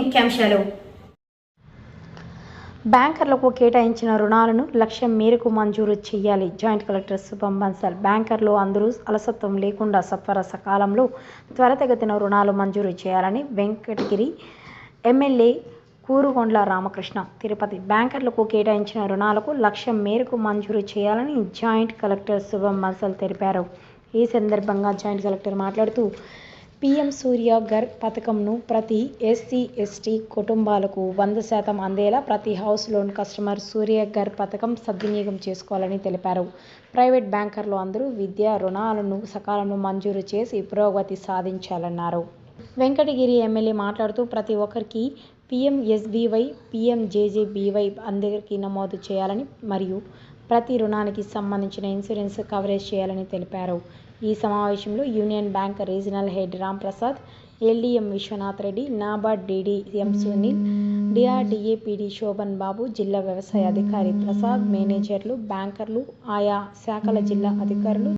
ముఖ్యాంశాలు. బ్యాంకర్లకు కేటాయించిన రుణాలను లక్ష్యం మేరకు మంజూరు చేయాలి. జాయింట్ కలెక్టర్ శుభం బన్సల్ బ్యాంకర్లు అందరూ అలసత్వం లేకుండా సత్వర సకాలంలో త్వరితగతిన రుణాలు మంజూరు చేయాలని వెంకటగిరి ఎమ్మెల్యే కూరుగొండ్ల రామకృష్ణ తిరుపతి. బ్యాంకర్లకు కేటాయించిన రుణాలకు లక్ష్యం మేరకు మంజూరు చేయాలని జాయింట్ కలెక్టర్ శుభం బన్సల్ తెలిపారు. ఈ సందర్భంగా జాయింట్ కలెక్టర్ మాట్లాడుతూ పీఎం సూర్య ఘర్ పథకంను ప్రతి ఎస్సీ ఎస్టీ కుటుంబాలకు వంద శాతం అందేలా ప్రతి house loan customer Surya Ghar పథకం సద్వినియోగం చేసుకోవాలని తెలిపారు. ప్రైవేట్ బ్యాంకర్లు అందరూ విద్యా రుణాలను సకాలంలో మంజూరు చేసి పురోగతి సాధించాలన్నారు. వెంకటగిరి ఎమ్మెల్యే మాట్లాడుతూ ప్రతి ఒక్కరికి పీఎంఎస్బీవై పీఎంజేజేబీవై అందరికీ నమోదు చేయాలని మరియు ప్రతి రుణానికి సంబంధించిన ఇన్సూరెన్స్ కవరేజ్ చేయాలని తెలిపారు. ఈ సమావేశంలో union bank regional head Ram Prasad LDM Vishwanath Reddy NABARD DD M Sunil DRDA PD Shobhan Babu జిల్లా వ్యవసాయ అధికారి ప్రసాద్ మేనేజర్లు బ్యాంకర్లు ఆయా శాఖల జిల్లా అధికారులు